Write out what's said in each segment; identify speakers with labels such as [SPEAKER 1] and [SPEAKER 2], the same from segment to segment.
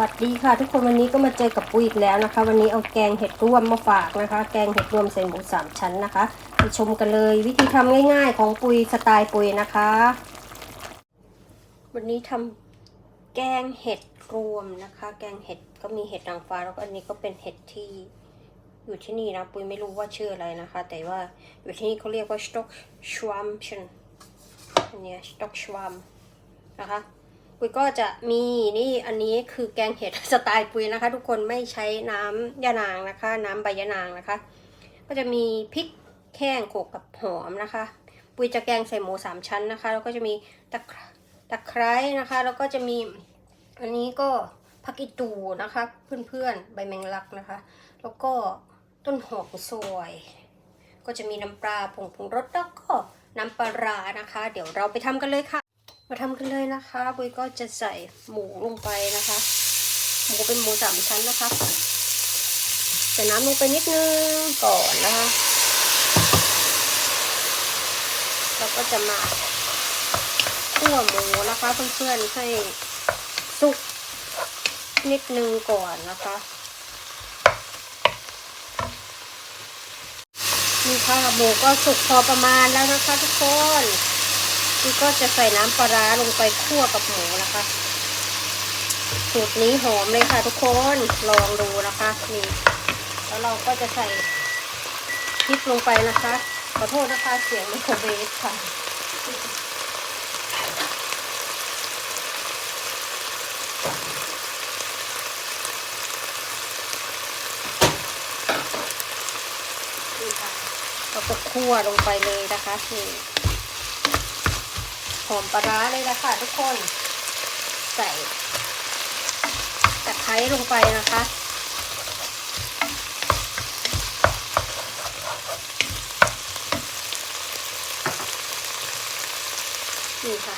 [SPEAKER 1] วัสดีค่ะ ทุกคนวันนี้ก็มาเจอกับปุ้ยอีกแล้วนะคะ วันนี้เอาแกงเห็ดรวมมาฝากนะคะ แกงเห็ดรวมใส่หมูสามชั้นนะคะไปชมกันเลยวิธีทำง่าย ๆ ของปุยสไตล์ปุยนะคะ วันนี้ทำแกงเห็ดรวมนะคะ แกงเห็ดก็มีเห็ดนางฟ้าแล้วก็อันนี้ก็เป็นเห็ดที่อยู่ที่นี่นะปุยไม่รู้ว่าชื่ออะไรนะคะ แต่ว่าอยู่ที่นี่เขาเรียกว่า stock schwammchen อันนี้ย stock schwamm นะคะ ปุยก็จะมีนี่อันนี้คือแกงเห็ดสไตล์ปุยนะคะ ทุกคนไม่ใช้น้ำยานางนะคะ น้ำใบยานางนะคะ ก็จะมีพริกแข้งโขกกับหอมนะคะ ปุยจะแกงใส่หมูสามชั้นนะคะ แล้วก็จะมีตะไคร้ตะไคร้นะคะ แล้วก็จะมีอันนี้ก็ผักอีตูนะคะ เพื่อนๆใบแมงลักนะคะ แล้วก็ต้นหอมซอยก็จะมีน้ำปลาผงปรุงรสแล้วก็น้ำปลาร้านะคะ เดี๋ยวเราไปทำกันเลยค่ะ มาทำกันเลยนะคะบุยก็จะใส่หมูลงไปนะคะ หมูเป็นหมูสามชั้นนะคะใส่น้ำลงไปนิดนึงก่อนนะคะแล้วก็จะมาคั่วหมูนะคะเพื่อนๆให้สุกนิดนึงก่อนนะคะนี่ค่ะหมูก็สุกพอประมาณแล้วนะคะทุกคน นี่ก็จะใส่น้ำปลาร้าลงไปคั่วกับหมูนะคะ สูตรนี้หอมเลยค่ะทุกคนลองดูนะคะนี่แล้วเราก็จะใส่พริกลงไปนะคะ ขอโทษนะคะเสียงไมโครเวฟค่ะนี่ค่ะเราก็คั่วลงไปเลยนะคะนี่ อมปลาร้าเลยนะคะทุกคน ใส่ตะไคร้ลงไปนะคะนี่ค่ะ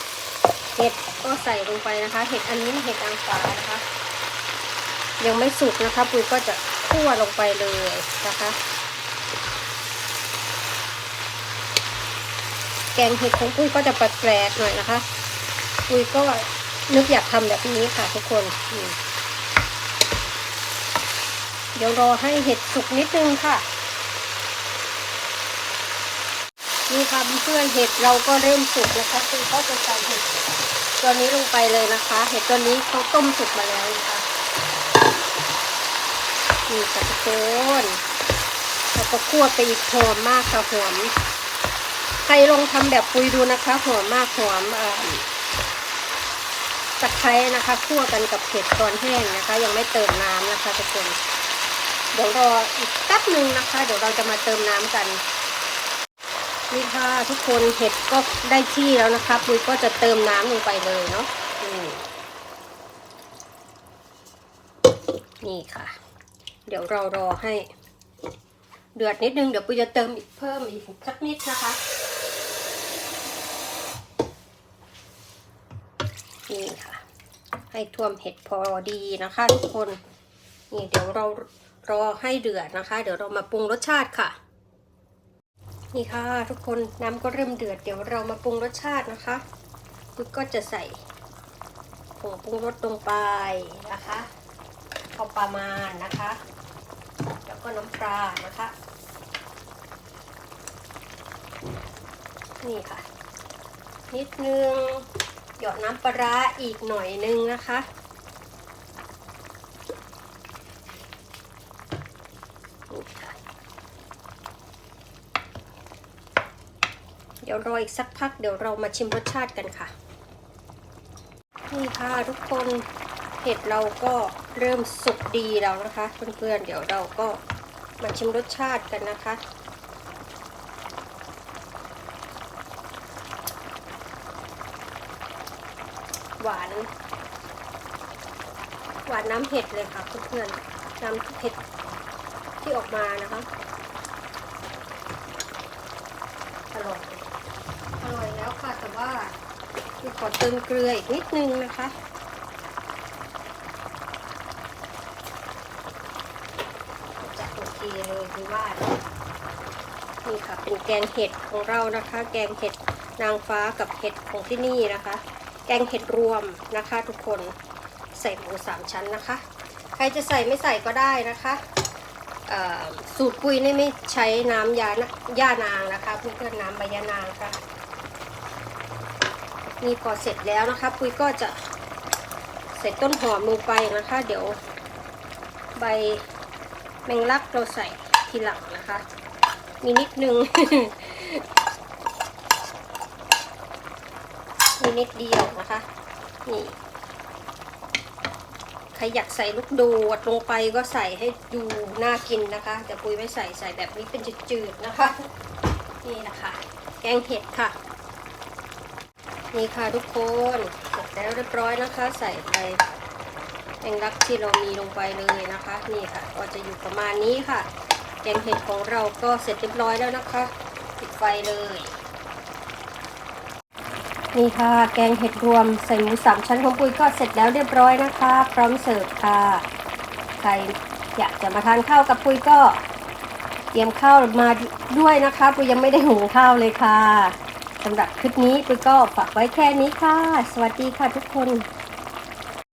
[SPEAKER 1] เห็ดก็ใส่ลงไปนะคะ เห็ดอันนี้เห็ดนางฟ้านะคะ ยังไม่สุกนะคะ ปุ๋ยก็จะคั่วลงไปเลยนะคะ แกงเห็ดของปุ้ยก็จะแปลกๆหน่อยนะคะ ปุ้ยก็นึกอยากทำแบบนี้ค่ะทุกคน เดี๋ยวรอให้เห็ดสุกนิดนึงค่ะ นี่ค่ะเพื่อนเห็ดเราก็เริ่มสุกนะคะปุ้ยก็จะใส่เห็ดตัวนี้ลงไปเลยนะคะ เห็ดตัวนี้เขาต้มสุกมาแล้วนะคะนี่ค่ะทุกคนแล้วก็คั่วไปอีกหอมมากค่ะหอม ใครลองทำแบบปุยดูนะคะหอมมากหอมเอ่อตะไคร้นะคะคั่วกันกับเห็ดตอนแห้งนะคะ ยังไม่เติมน้ำนะคะทุกคนเดี๋ยวรออีกแป๊บหนึ่งนะคะ เดี๋ยวเราจะมาเติมน้ำกันนี่ค่ะทุกคนเห็ดก็ได้ที่แล้วนะคะปุยก็จะเติมน้ำลงไปเลยเนาะนี่ค่ะ เดี๋ยวเรารอให้ เดือดนิดนึงเดี๋ยวปุยจะเติมอีกเพิ่มอีกสักนิดนะคะนี่ค่ะ ให้ท่วมเห็ดพอดีนะคะ ทุกคนนี่เดี๋ยวเรารอให้เดือดนะคะ เดี๋ยวเรามาปรุงรสชาติค่ะ นี่ค่ะ ทุกคนน้ำก็เริ่มเดือดเดี๋ยวเรามาปรุงรสชาตินะคะปุยก็จะใส่ผงปรุงรสลงไปนะคะพอประมาณนะคะ ก็น้ำปลานะคะ นี่ค่ะ นิดนึง หยอดน้ำปลาอีกหน่อยนึงนะคะเดี๋ยวรออีกสักพักเดี๋ยวเรามาชิมรสชาติกันค่ะ นี่ค่ะทุกคนเห็ดเราก็เริ่มสุกดีแล้วนะคะ เพื่อนๆเดี๋ยวเราก็ มาชิมรสชาติกันนะคะ หวาน หวานน้ำเห็ดเลยค่ะเพื่อนๆน้ำเห็ดที่ออกมานะคะอร่อยอร่อยแล้วค่ะแต่ว่าพี่ขอเติมเกลืออีกนิดนึงนะคะจะโอ เคเลยคือว่านี่ค่ะเป็นแกงเห็ดของเรานะคะ แกงเห็ดนางฟ้ากับเห็ดของที่นี่นะคะ แกงเห็ดรวมนะคะทุกคนใส่หมูสามชั้นนะคะ ใครจะใส่ไม่ใส่ก็ได้นะคะสูตรปุยนี่ไม่ใช้น้ำยานะย่านางนะคะเพื่อนๆน้ำใบยานางค่ะนี่พอเสร็จแล้วนะคะ ปุยก็จะใส่ต้นหอมลงไปนะคะ เดี๋ยวใบแมงลักเราใส่ ทีหลังนะคะ มีนิดนึง มีนิดเดียวนะคะ นี่ ใครอยากใส่ลูกโดดลงไปก็ใส่ให้ดูน่ากินนะคะ แต่ปุยไม่ใส่ใส่แบบนี้เป็นจืดๆนะคะ นี่นะคะ แกงเห็ดค่ะ นี่ค่ะทุกคนเสร็จแล้วเรียบร้อยนะคะ ใส่ไปแมงลักที่เรามีลงไปเลยนะคะ นี่ค่ะ ก็จะอยู่ประมาณนี้ค่ะ งเห็ดของเราก็เสร็จเรียบร้อยแล้วนะคะปิดไฟเลย นี่ค่ะ แกงเห็ดรวมใส่หมูสามชั้นของปุยก็เสร็จแล้วเรียบร้อยนะคะ พร้อมเสิร์ฟค่ะ ใครอยากจะมาทานข้าวกับปุยก็ เตรียมข้าวมาด้วยนะคะปุยยังไม่ได้หุงข้าวเลยค่ะสำหรับคลิปนี้ปุยก็ฝากไว้แค่นี้ค่ะ สวัสดีค่ะทุกคน